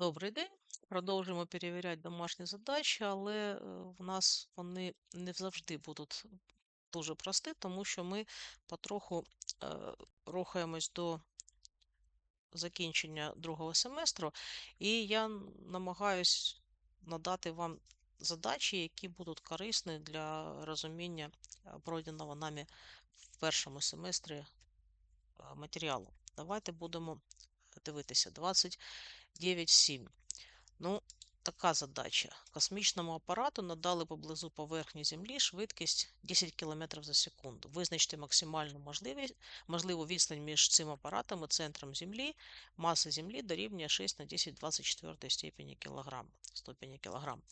Добрий день. Продовжуємо перевіряти домашні задачі, але е, в нас вони не завжди будуть дуже прості, тому що ми потроху е, рухаємось до закінчення другого семестру, і я н- намагаюсь надати вам задачі, які будуть корисні для розуміння пройденого нами в першому семестрі е, матеріалу. Давайте будемо дивитися 29.7. Ну, така задача. Космічному апарату надали поблизу поверхні Землі швидкість 10 км за секунду. Визначте максимальну можливу відстань між цим апаратом і центром Землі. Маса Землі дорівнює 6 на 10 24 степені кілограм, ступені кілограм.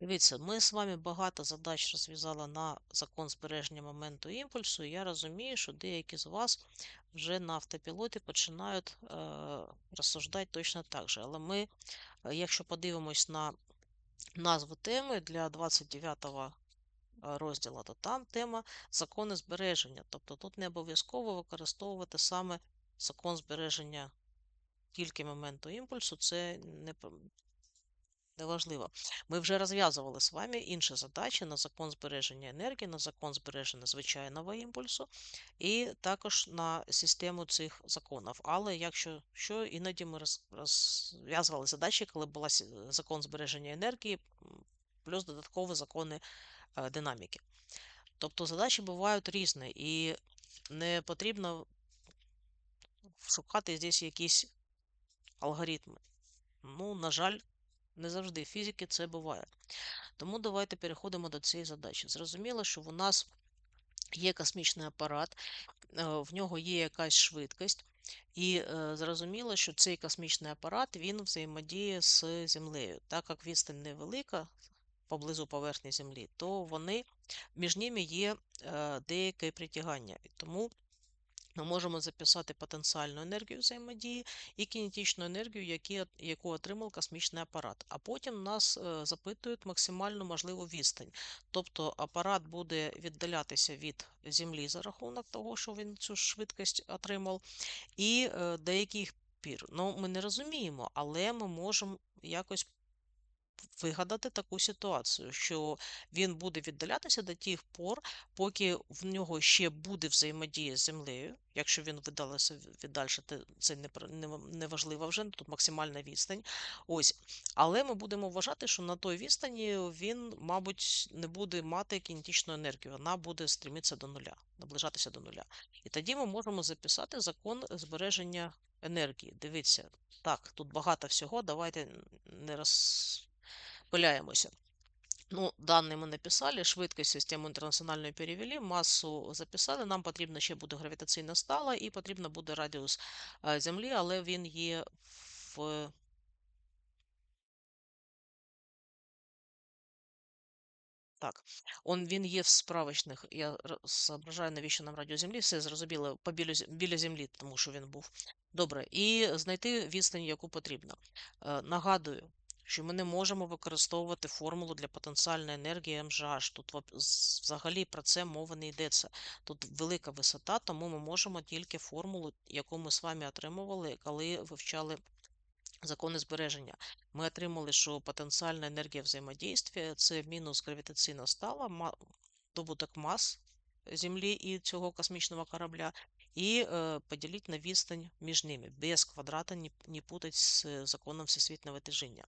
Дивіться, ми з вами багато задач розв'язали на закон збереження моменту імпульсу, і я розумію, що деякі з вас вже на автопілоті починають е, розсуждати точно так же. Але ми, е, якщо подивимось на назву теми для 29 розділу, то там тема закони збереження. Тобто тут не обов'язково використовувати саме закон збереження тільки моменту імпульсу, це не, Неважливо. Ми вже розв'язували з вами інші задачі на закон збереження енергії, на закон збереження звичайного імпульсу, і також на систему цих законів. Але якщо що, іноді ми розв'язували задачі, коли була закон збереження енергії, плюс додаткові закони е, динаміки. Тобто задачі бувають різні, і не потрібно шукати здесь якісь алгоритми. Ну, на жаль, не завжди фізики це буває. Тому давайте переходимо до цієї задачі. Зрозуміло, що у нас є космічний апарат, е, в нього є якась швидкість, і е, зрозуміло, що цей космічний апарат він взаємодіє з Землею. Так як відстань невелика поблизу поверхні Землі, то вони між ними є е, деяке притягання. Тому ми можемо записати потенціальну енергію взаємодії і кінетичну енергію, яку отримав космічний апарат. А потім нас е, запитують максимальну можливу відстань. Тобто апарат буде віддалятися від Землі за рахунок того, що він цю швидкість отримав, і е, до яких пір. Ну, ми не розуміємо, але ми можемо якось вигадати таку ситуацію, що він буде віддалятися до тих пор, поки в нього ще буде взаємодія з землею. Якщо він видалиться віддальше, це не, не вже, тут максимальна відстань. Ось. Але ми будемо вважати, що на той відстані він, мабуть, не буде мати кінетичну енергію, вона буде стрімитися до нуля, наближатися до нуля. І тоді ми можемо записати закон збереження енергії. Дивіться, так, тут багато всього, давайте не роз пиляемся. Ну, дані ми написали, швидкість систему інтернаціональної перевели, масу записали. Нам потрібна ще буде гравітаційна стала і потрібно буде радіус е, Землі, але він є в. Так, он він є в справочних. Я соображаю, навіщо нам радіус Землі. Все зрозуміло, по біля, біля Землі, тому що він був. Добре, і знайти відстань, яку потрібно. Е, Нагадую, що ми не можемо використовувати формулу для потенціальної енергії МЖH. Тут взагалі про це мова не йдеться. Тут велика висота, тому ми можемо тільки формулу, яку ми з вами отримували, коли вивчали закони збереження. Ми отримали, що потенціальна енергія взаємодійства це мінус гравітаційна стала, добуток мас Землі і цього космічного корабля, і е, поділити на відстань між ними. Без квадрата не, не путать з законом всесвітнього тяжіння.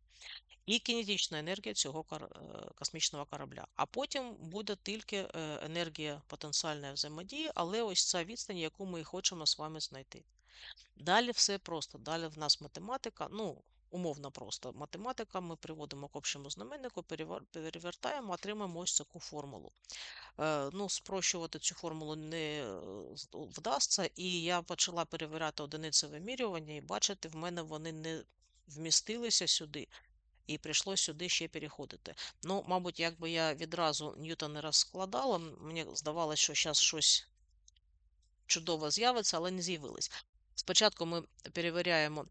І кінетична енергія цього космічного корабля. А потім буде тільки енергія потенціальної взаємодії, але ось ця відстань, яку ми хочемо з вами знайти. Далі все просто. Далі в нас математика, ну, умовно просто. Математика ми приводимо к общому знаменнику, перевертаємо, отримаємо ось таку формулу. Е, ну, спрощувати цю формулу не е, вдасться, і я почала перевіряти одиниці вимірювання, і бачите, в мене вони не вмістилися сюди. І прийшлося сюди ще переходити. Ну, мабуть, якби я відразу Ньютон не розкладала, мені здавалося, що зараз щось чудово з'явиться, але не з'явилось. Спочатку ми перевіряємо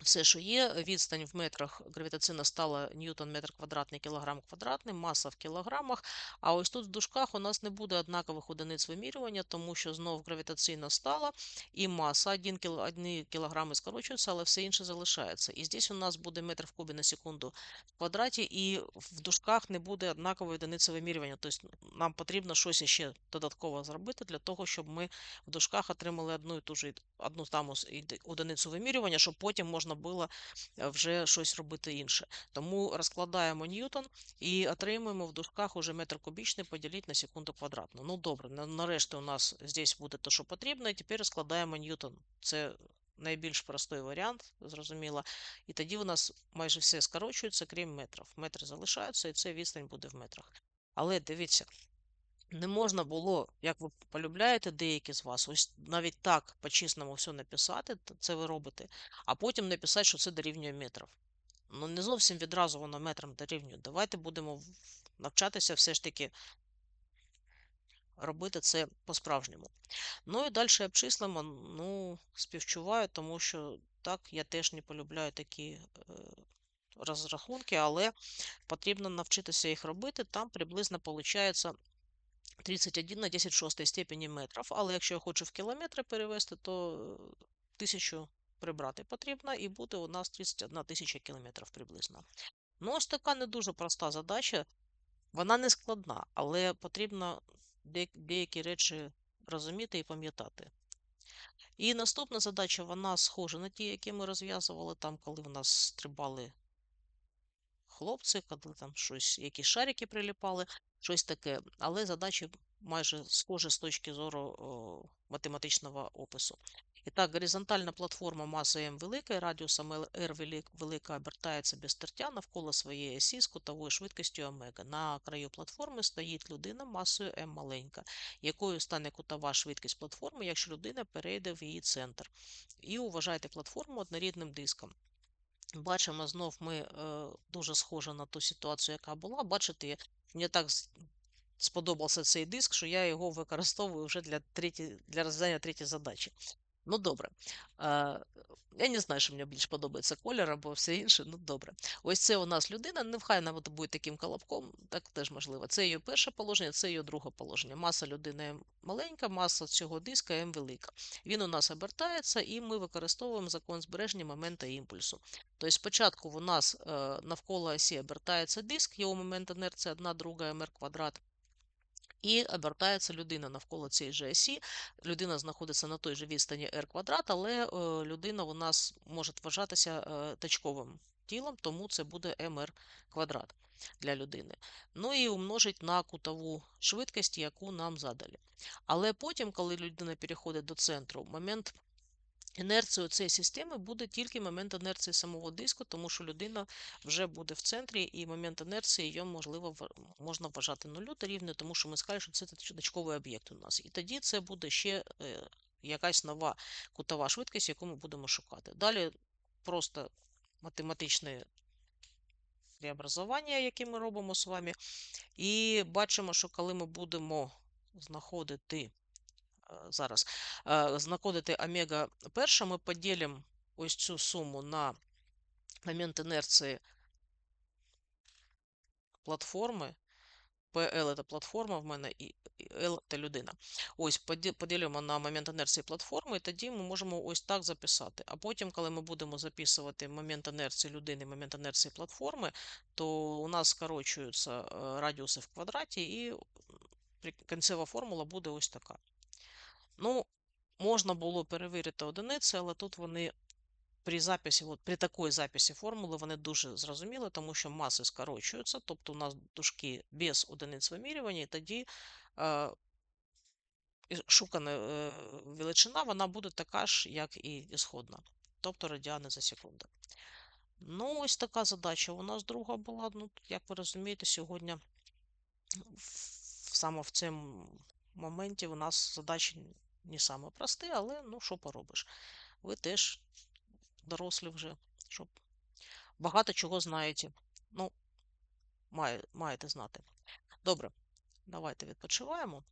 все, що є, відстань в метрах гравітаційна стала ньютон метр квадратний, кілограм квадратний, маса в кілограмах. А ось тут в дужках у нас не буде однакових одиниць вимірювання, тому що знов гравітаційна стала і маса 1 кіл... 1 кілограми скорочується, але все інше залишається. І здесь у нас буде метр в кубі на секунду в квадраті, і в дужках не буде однакової одиниці вимірювання. Тобто нам потрібно щось ще додатково зробити для того, щоб ми в дужках отримали одну і ту ж одну там одиницю вимірювання, щоб потім можна було е, вже щось робити інше. Тому розкладаємо ньютон і отримуємо в дужках уже метр кубічний поділити на секунду квадратну. Ну добре, нарешті у нас здесь буде те, що потрібно, і тепер розкладаємо ньютон. Це найбільш простий варіант, зрозуміло. І тоді у нас майже все скорочується, крім метрів. Метри залишаються, і це відстань буде в метрах. Але дивіться, не можна було, як ви полюбляєте, деякі з вас, ось навіть так по-чесному все написати, це ви робите, а потім написати, що це дорівнює метрів. Ну, не зовсім відразу воно метрам дорівнює. Давайте будемо навчатися все ж таки робити це по-справжньому. Ну і далі обчислимо, ну, співчуваю, тому що так, я теж не полюбляю такі е, розрахунки, але потрібно навчитися їх робити. Там приблизно виходить 31 на 10 шостої степені метрів. Але якщо я хочу в кілометри перевести, то 1000 прибрати потрібно, і буде у нас 31 тисяча кілометрів приблизно. Ну, ось така не дуже проста задача. Вона не складна, але потрібно деякі речі розуміти і пам'ятати. І наступна задача, вона схожа на ті, які ми розв'язували там, коли в нас стрибали хлопці, коли там щось, якісь шарики приліпали, щось таке. Але задачі майже схожі з точки зору о, математичного опису. І так, горизонтальна платформа маси М велика, радіусом R велика обертається без тертя навколо своєї осі з кутовою швидкістю омега. На краю платформи стоїть людина масою М маленька, якою стане кутова швидкість платформи, якщо людина перейде в її центр. І вважайте платформу однорідним диском. Бачимо, знов ми е, дуже схожі на ту ситуацію, яка була. Бачите, мені так сподобався цей диск, що я його використовую вже для треті, для розв'язання третьої задачі. Ну, добре. Я не знаю, що мені більш подобається колір або все інше. Ну, добре. Ось це у нас людина, нехай вона буде таким колобком, так теж можливо. Це її перше положення, це її друге положення. Маса людини маленька, маса цього диска М велика. Він у нас обертається, і ми використовуємо закон збереження моменту імпульсу. Тобто, спочатку у нас е, навколо осі обертається диск, його момент інерції 1 друга МР квадрат. І обертається людина навколо цієї же осі. Людина знаходиться на той же відстані r квадрат, але е, людина у нас може вважатися е, точковим тілом, тому це буде mr квадрат для людини. Ну і умножить на кутову швидкість, яку нам задали. Але потім, коли людина переходить до центру, момент Інерцією цієї системи буде тільки момент інерції самого диску, тому що людина вже буде в центрі, і момент інерції його можливо можна вважати нулю та рівною, тому що ми скажемо, що це точковий об'єкт у нас. І тоді це буде ще е, якась нова кутова швидкість, яку ми будемо шукати. Далі просто математичне преобразування, яке ми робимо з вами. І бачимо, що коли ми будемо знаходити. Зараз знаходити омега перша, ми поділимо ось цю суму на момент інерції платформи. PL це платформа в мене і L це людина. Ось поділимо на момент інерції платформи, і тоді ми можемо ось так записати. А потім, коли ми будемо записувати момент інерції людини, момент інерції платформи, то у нас скорочуються радіуси в квадраті, і кінцева формула буде ось така. Ну, можна було перевірити одиниці, але тут вони при записі, от при такій записі формули, вони дуже зрозуміли, тому що маси скорочуються, тобто у нас дужки без одиниць вимірювання, і тоді е, шукана е, величина вона буде така ж, як і ісходна, тобто радіани за секунду. Ну, ось така задача у нас друга була. Ну, Як ви розумієте, сьогодні саме в цьому моменті у нас задачі не саме простий, але ну що поробиш? Ви теж дорослі вже, щоб багато чого знаєте. Ну, має, маєте знати. Добре, давайте відпочиваємо.